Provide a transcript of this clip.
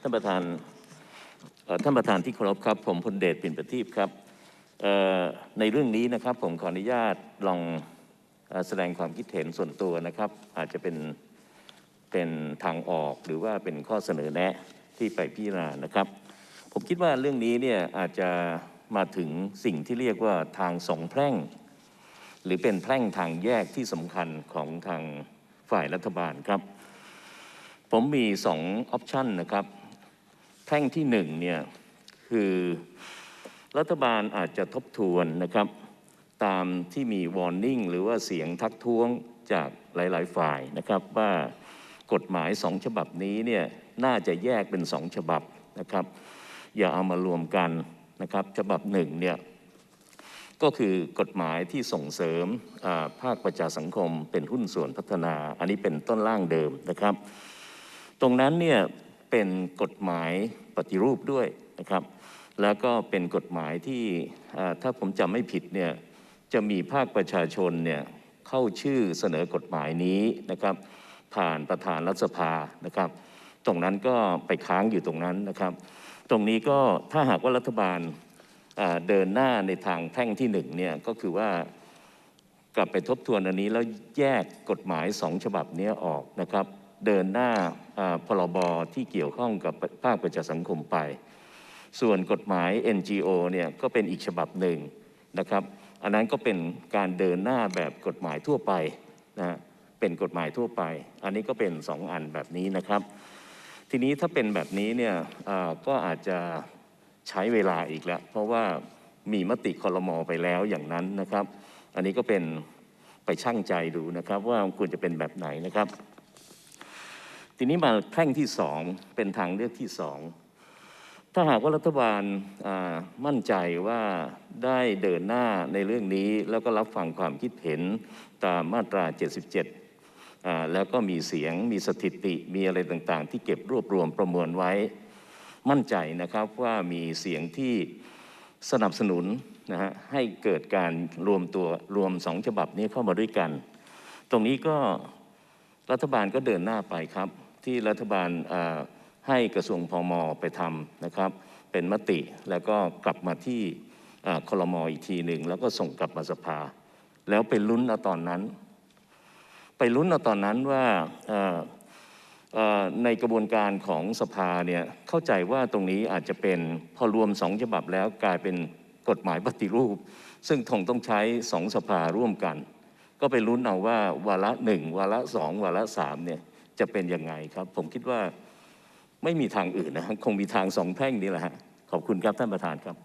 ท่านประธานท่านประธานที่เคารพครับ ผมพลเดชปิ่นประทีปครับในเรื่องนี้นะครับผมขออนุญาตลองแสดงความคิดเห็นส่วนตัวนะครับ อาจจะเป็นเป็นทางออกหรือว่าเป็นข้อเสนอแนะที่ไปพิจารณานะครับ ผมคิดว่าเรื่องนี้เนี่ยอาจจะมาถึงสิ่งที่เรียกว่าทางสองแพร่ง หรือเป็นแพร่งทางแยกที่สำคัญของทางฝ่ายรัฐบาลครับ ผมมีสองออปชันนะครับแพร่งที่หนึ่งเนี่ยคือรัฐบาลอาจจะทบทวนนะครับ ตามที่มี warning หรือว่าเสียงทักท้วงจากหลาย ๆ ฝ่ายนะครับว่ากฎหมายสองฉบับนี้เนี่ยน่าจะแยกเป็นสองฉบับนะครับ อย่าเอามารวมกันนะครับฉบับหนึ่งเนี่ยก็คือกฎหมายที่ส่งเสริมภาคประชาสังคมเป็นหุ้นส่วนพัฒนา อันนี้เป็นต้นร่างเดิมนะครับ ตรงนั้นเนี่ยเป็นกฎหมายปฏิรูปด้วยนะครับ แล้วก็เป็นกฎหมายที่ถ้าผมจำไม่ผิดเนี่ยจะมีภาคประชาชนเนี่ยเข้าชื่อเสนอกฎหมายนี้นะครับ ผ่านประธานรัฐสภานะครับ ตรงนั้นก็ไปค้างอยู่ตรงนั้นนะครับ ตรงนี้ก็ถ้าหากว่ารัฐบาลเดินหน้าในทางแพ่งที่หนึ่งเนี่ยก็คือว่ากลับไปทบทวนอันนี้แล้วแยกกฎหมายสองฉบับนี้ออกนะครับ เดินหน้าพรบที่เกี่ยวข้องกับภาคประชาสังคมไป ส่วนกฎหมาย NGO เนี่ยก็เป็นอีกฉบับหนึ่งนะครับอันนั้นก็เป็นการเดินหน้าแบบกฎหมายทั่วไปนะเป็นกฎหมายทั่วไป อันนี้ก็เป็นสองอันแบบนี้นะครับ ทีนี้ถ้าเป็นแบบนี้เนี่ยก็อาจจะใช้เวลาอีกแล้ว เพราะว่ามีมติคอรมอไปแล้วอย่างนั้นนะครับ อันนี้ก็เป็นไปชั่งใจดูนะครับว่าควรจะเป็นแบบไหนนะครับ ทีนี้มาแพร่งที่สองเป็นทางเลือกที่สองถ้าหากว่ารัฐบาลมั่นใจว่าได้เดินหน้าในเรื่องนี้ แล้วก็รับฟังความคิดเห็นตามมาตรา 77 แล้วก็มีเสียงมีสถิติมีอะไรต่างๆ ที่เก็บรวบรวมประมวลไว้ มั่นใจนะครับว่ามีเสียงที่สนับสนุนนะฮะให้เกิดการรวมตัวรวมสองฉบับนี้เข้ามาด้วยกัน ตรงนี้ก็ รัฐบาลก็เดินหน้าไปครับ ที่รัฐบาลให้กระทรวงพมอไปทำนะครับ เป็นมติแล้วก็กลับมาที่คลมออีกทีหนึ่งแล้วก็ส่งกลับมาสภา แล้วไปลุ้นเอาตอนนั้น ไปลุ้นเอาตอนนั้นว่าในกระบวนการของสภาเนี่ยเข้าใจว่าตรงนี้อาจจะเป็นพอรวมสองฉบับแล้วกลายเป็นกฎหมายปฏิรูป ซึ่งคงต้องใช้สองสภาร่วมกัน ก็ไปลุ้นเอาว่าวาระหนึ่งวาระสองวาระสามเนี่ยจะเป็นยังไงครับ ผมคิดว่าไม่มีทางอื่นนะคงมีทางสองแพ่งนี้แหละฮะขอบคุณครับท่านประธานครับ